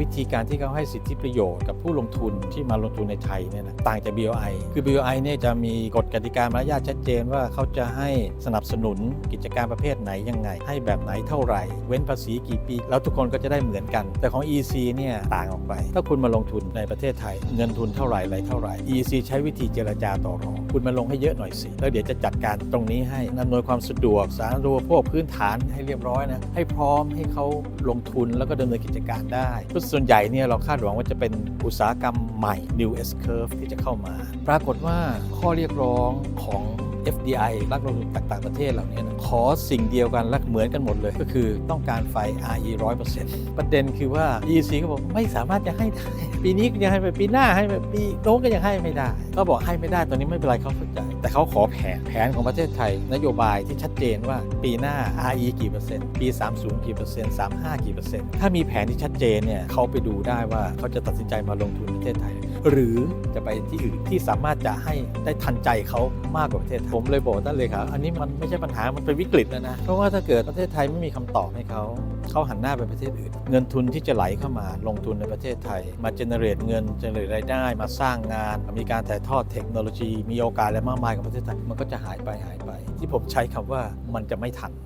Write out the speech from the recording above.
วิธีการที่เขาให้สิทธิประโยชน์กับผู้ลงทุนที่มาลงทุนในไทยเนี่ยนะต่างจาก BOI คือ BOI เนี่ยจะมีกฎกติกามารยาทชัดเจนว่าเขาจะให้สนับสนุนกิจการประเภทไหนยังไง ให้แบบไหนเท่าไหร่ เว้นภาษีกี่ปี แล้วทุกคนก็จะได้เหมือนกัน แต่ของ EC เนี่ยต่างออกไป ถ้าคุณมาลงทุนในประเทศไทย เงินทุนเท่าไหร่อะไรเท่าไหร่ EC ใช้วิธีเจรจาต่อรองคุณมาลงให้เยอะหน่อยสิแล้วเดี๋ยวจะจัดการตรงนี้ให้อำนวยความสะดวกสาธารณูปโภคพื้นฐานให้เรียบร้อยนะให้พร้อมให้เขาลงทุนแล้วก็ดำเนินกิจการได้ส่วนใหญ่เนี่ยเราคาดหวังว่าจะเป็นอุตสาหกรรมใหม่ New S Curve ที่จะเข้ามา ปรากฏว่าข้อเรียกร้องของ FDI รักลงทุนต่างประเทศเหล่านี้นะขอสิ่งเดียวกันและเหมือนกันหมดเลย ก็คือต้องการไฟ RE 100%ประเด็นคือว่า EC ก็บอกไม่สามารถจะให้ได้ ปีนี้ก็ยังให้ไปปีหน้าให้ไปปีโน้นก็ยังให้ไม่ได้ ก็บอกให้ไม่ได้ตอนนี้ไม่เป็นไรเขาเข้าใจ แต่เขาขอแผนแผนของประเทศไทย นโยบายที่ชัดเจนว่าปีหน้า RE กี่เปอร์เซ็นต์ปี 30 กี่เปอร์เซ็นต์35 กี่เปอร์เซ็นต์ถ้ามีแผนที่ชัดเจนเนี่ยเขาไปดูได้ว่าเขาจะตัดสินใจมาลงทุนประเทศไทย หรือจะไปที่อื่นที่สามารถจะให้ได้ทันใจเขามากกว่าประเทศไทยผมเลยบอกท่านเลยครับอันนี้มันไม่ใช่ปัญหามันเป็นวิกฤตแล้วนะเพราะว่าถ้าเกิดประเทศไทยไม่มีคำตอบให้เขาเขาหันหน้าไปประเทศอื่น เงินทุนที่จะไหลเข้ามาลงทุนในประเทศไทย มาเจเนเรตเงินเจเนเรตรายได้มาสร้างงาน มีการถ่ายทอดเทคโนโลยี มีโอกาสอะไรมากมายของประเทศไทยมันก็จะหายไปหายไป ที่ผมใช้คำว่ามันจะไม่ทัน